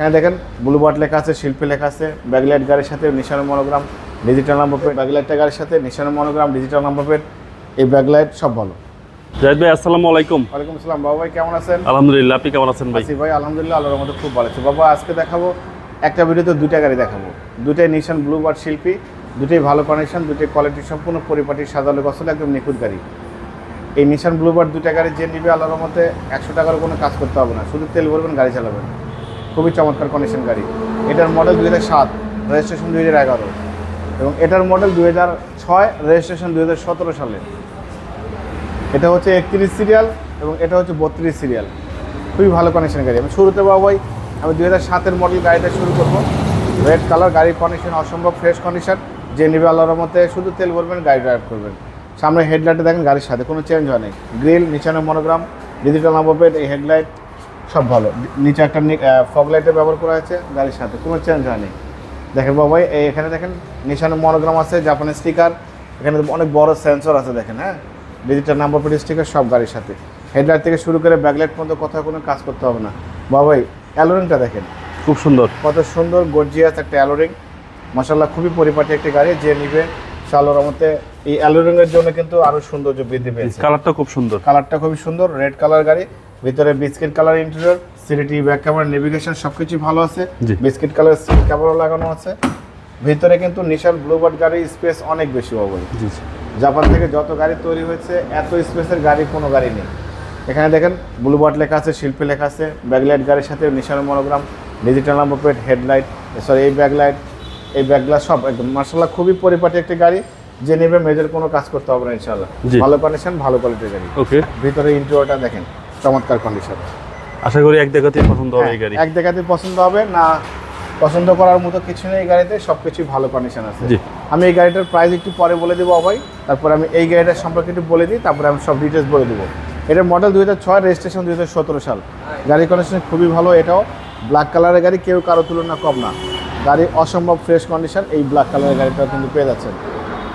এখানে দেখেন ব্লুবার্ড লেখা আছে শিল্পী লেখা আছে ব্যাকলাইট গাড়ির সাথে নিশানের মনোগ্রাম ডিজিটাল নাম্বার প্লেট ব্যাকলাইটটা গাড়ির সাথে নিশানের মনোগ্রাম ডিজিটাল নাম্বার প্লেট এই ব্যাকলাইট সব ভালো। জাহিদ ভাই আসসালামু আলাইকুম। ওয়ালাইকুম আসসালাম বাবা ভাই কেমন আছেন? আলহামদুলিল্লাহ আপনি কেমন আছেন ভাই? ভাই আলহামদুলিল্লাহ আল্লাহর মধ্যে খুব ভালো আছে। বাবা আজকে দেখাবো একটা ভিডিওতে দুইটা গাড়ি দেখাবো। দুটাই নিশান ব্লুবার্ড শিল্পী দুটোই ভালো কন্ডিশন দুটোই কোয়ালিটি সম্পূর্ণ পরিপাটি সাজালো গছল একদম নিখুঁত গাড়ি। এই নিশান ব্লুবার্ড দুটা গাড়ি যে নিবে আল্লাহর মধ্যে একশো টাকার কোনো কাজ করতে হবে না। শুধু তেল ভরবেন গাড়ি চালাবেন। খুবই চমৎকার কন্ডিশন গাড়ি। এটার মডেল দুই হাজার সাত রেজিস্ট্রেশন দুই হাজার এগারো এবং এটার মডেল দুই হাজার ছয় রেজিস্ট্রেশন দুই হাজার সতেরো সালে। এটা হচ্ছে একত্রিশ সিরিয়াল এবং এটা হচ্ছে বত্রিশ সিরিয়াল খুবই ভালো কন্ডিশন গাড়ি। আমি শুরুতে বাবাই আমি দুই হাজার সাতের মডেল গাড়িটা শুরু করব। রেড কালার গাড়ির কন্ডিশন অসম্ভব ফ্রেশ কন্ডিশন যে নিবে আল্লাহর মধ্যে শুধু তেল ভরবেন, গাড়ি ড্রাইভ করবেন। সামনে হেডলাইটে দেখেন গাড়ির সাথে কোনো চেঞ্জ হয় নাই। গ্রিল নিচানে মনোগ্রাম ডিজিটাল নাম্বার এই হেডলাইট সব ভালো। নিচে একটা ফগ লাইটের ব্যবহার করা হয়েছে গাড়ির সাথে। কোনো চেঞ্জ হয়নি। দেখেন বাবাই এই এখানে দেখেন নিশানে মনোগ্রাম আছে জাপানের স্টিকার এখানে অনেক বড় সেন্সর আছে দেখেন হ্যাঁ? ডিজিটাল নাম্বার প্লেট স্টিকার সব গাড়ির সাথে। হেডলাইট থেকে শুরু করে ব্যাকলাইট পর্যন্ত কোথাও কোনো কাজ করতে হবে না। বাবাই অ্যালোরিংটা দেখেন। খুব সুন্দর। কত সুন্দর গর্জিয়াস একটা অ্যালোরিং মাসাল্লাহ খুবই পরিপাটি একটি গাড়ি যে নিবে শালোর মতে এই অ্যালোরিং এর জন্য কিন্তু আরও সৌন্দর্য বৃদ্ধি পেয়েছে। কালারটা খুব সুন্দর। কালারটা খুবই সুন্দর রেড কালার গাড়ি। ভিতরে বিস্কিট কালার ইন্টেরিয়র সিরিটি ব্যাক ক্যামেরা নেভিগেশন সবকিছু ভালো আছে। বিস্কিট কালার সিট ক্যামেরা লাগানো আছে। ভিতরে কিন্তু নিশান ব্লুবার্ড গাড়ির স্পেস অনেক বেশি জি জাপান থেকে যত গাড়ি তৈরি হয়েছে এত স্পেসের গাড়ি কোনো গাড়ি নেই। এখানে দেখেন ব্লু ব্লুবার্ড লেখা আছে শিল্পী লেখা আছে ব্যাকলাইট গাড়ির সাথে নিশানের monogram digital number plate headlight sorry এই ব্যাকলাইট এই ব্যাকগ্লাস সব একদম মার্শাল্লাহ খুবই পরিপাটি একটি গাড়ি যে নেবে মেজর কোনো কাজ করতে হবে না ইনশাল্লাহ। ভালো কন্ডিশন ভালো কোয়ালিটির গাড়ি। ওকে ভিতরে ইন্টেরিয়রটা দেখেন। চমৎকার কন্ডিশন আশা করি এক দেখাতেই পছন্দ হবে এই গাড়ি। এক দেখাতে পছন্দ হবে না পছন্দ করার মতো কিছু নেই এই গাড়িতে সব কিছুই ভালো কন্ডিশন আছে। আমি এই গাড়িটার প্রাইস একটু পরে বলে দেবো অবাই তারপরে আমি এই গাড়িটার সম্পর্কে একটু বলে দিই তারপরে আমি সব ডিটেলস বলে দেবো। এটার মডেল দুই হাজার ছয় রেজিস্ট্রেশন দুই হাজার সতেরো সাল। গাড়ি কন্ডিশন খুবই ভালো এটাও ব্ল্যাক কালারের গাড়ি কেউ কারও তুলনা কম না। গাড়ি অসম্ভব ফ্রেশ কন্ডিশন এই ব্ল্যাক কালারের গাড়িটা কিন্তু পেয়ে যাচ্ছেন।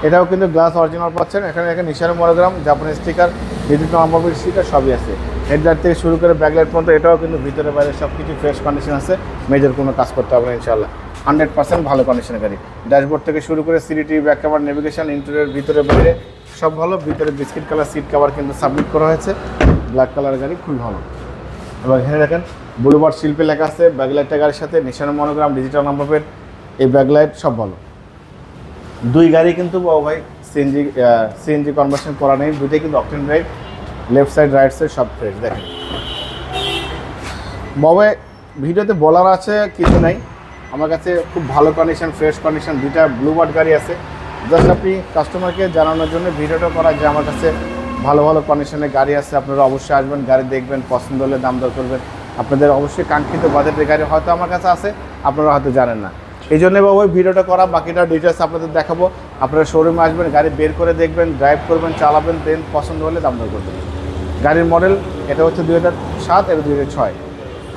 এটাও কিন্তু গ্লাস অরিজিনাল পাচ্ছেন। এখানে এখানে নিশানের মনোগ্রাম জাপানি স্টিকার ডিজিটাল নাম্বার স্টিকার সবই আছে। হেডলাইট থেকে শুরু করে ব্যাকলাইট পর্যন্ত এটাও কিন্তু ভিতরে বাইরে সব কিছু ফ্রেশ কন্ডিশন আছে। মেজর কোনো কাজ করতে হবে না ইনশাল্লাহ হান্ড্রেড পার্সেন্ট ভালো কন্ডিশনের গাড়ি। ড্যাশবোর্ড থেকে শুরু করে সিডিটি ব্যাক কাভার নেভিগেশন ইন্টেরিয়র ভিতরে বাইরে সব ভালো। ভিতরে বিস্কিট কালার সিট কাভার কিন্তু সাবমিট করা হয়েছে। ব্ল্যাক কালার গাড়ি খুবই ভালো। এবং এখানে দেখেন ব্লুবার্ড শিল্পে লেখা আছে। ব্যাকলাইটটা গাড়ির সাথে নিশানের মনোগ্রাম ডিজিটাল নাম্বার এই ব্যাকলাইট সব ভালো। দুই গাড়ি কিন্তু বাবু ভাই সিএনজি সিএনজি কনভার্সন করা নেই। দুইটাই কিন্তু option drive left side right side সব ফ্রেশ দেখেন। বাবা ভিডিওতে বলার আছে, কিছু নাই। আমার কাছে খুব ভালো কন্ডিশন ফ্রেশ কন্ডিশন দুইটা ব্লুবার্ড গাড়ি আছে। জাস্ট আপনি কাস্টমারকে জানানোর জন্য ভিডিওটা করা, যে আমার কাছে ভালো ভালো কন্ডিশনের গাড়ি আছে, আপনারা অবশ্যই আসবেন, গাড়ি দেখবেন, পছন্দ হলে দাম দর করবেন। আপনাদের অবশ্যই কাঙ্ক্ষিত বাজেটের গাড়ি হয়তো আমার কাছে আছে, আপনারা হয়তো জানেন না। এই জন্য বাবু ভিডিওটা করা, বাকিটা ডিটেলস আপনাদের দেখাবো। আপনারা শোরুমে আসবেন, গাড়ি বের করে দেখবেন ড্রাইভ করবেন, চালাবেন দেন পছন্দ হলে দাম দর করবেন। গাড়ির মডেল এটা হচ্ছে দুই হাজার সাত, এটা দুই হাজার ছয়।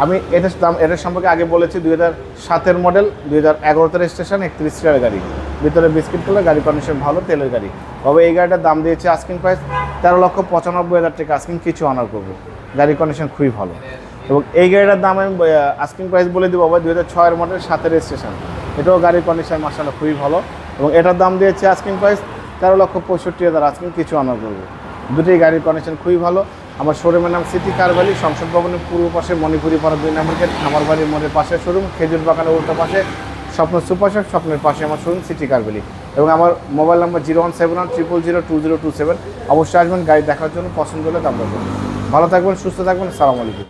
আমি এটার দাম এটার সম্পর্কে আগে বলেছি, দুই হাজার সাতের মডেল দুই হাজার এগারোতে রেজিস্ট্রেশন একত্রিশ সিটার গাড়ি। ভিতরে বিস্কিট কালার গাড়ি কন্ডিশন ভালো, তেলের গাড়ি। তবে এই গাড়িটার দাম দিয়েছে আস্কিং প্রাইস তেরো লক্ষ পঁচানব্বই হাজার টাকা আস্কিং কিছু অনার করব। গাড়ির কন্ডিশন খুবই ভালো। এবং এই গাড়িটার দাম আমি আস্কিং প্রাইস বলে দেবো আবার দুই হাজার ছয়ের মডেল সাতের রেজিস্ট্রেশন এটাও গাড়ির কন্ডিশন মাসাল্লাহ খুবই ভালো। এবং এটার দাম দিয়েছে আস্কিং প্রাইস তেরো লক্ষ পঁয়ষট্টি হাজার আস্কিং কিছু অনার করব। দুটি গাড়ির কন্ডিশন খুবই ভালো। আমার শোরুমের নাম সিটি কার ভ্যালি সংসদ ভবনের পূর্ব পাশে মণিপুরি পাড়া দুই নম্বর গেট খামার বাড়ির মোড়ের পাশে শোরুম খেজুর বাগানের উল্টো পাশে স্বপ্ন সুপার শপ স্বপ্নের পাশে আমার শোরুম সিটি কার ভ্যালি এবং আমার mobile number zero one seven one triple zero two zero two seven অবশ্যই আসবেন, গাড়ি দেখার জন্য পছন্দ হলে দাম ভালো থাকবেন, সুস্থ থাকবেন সালাম আলাইকুম।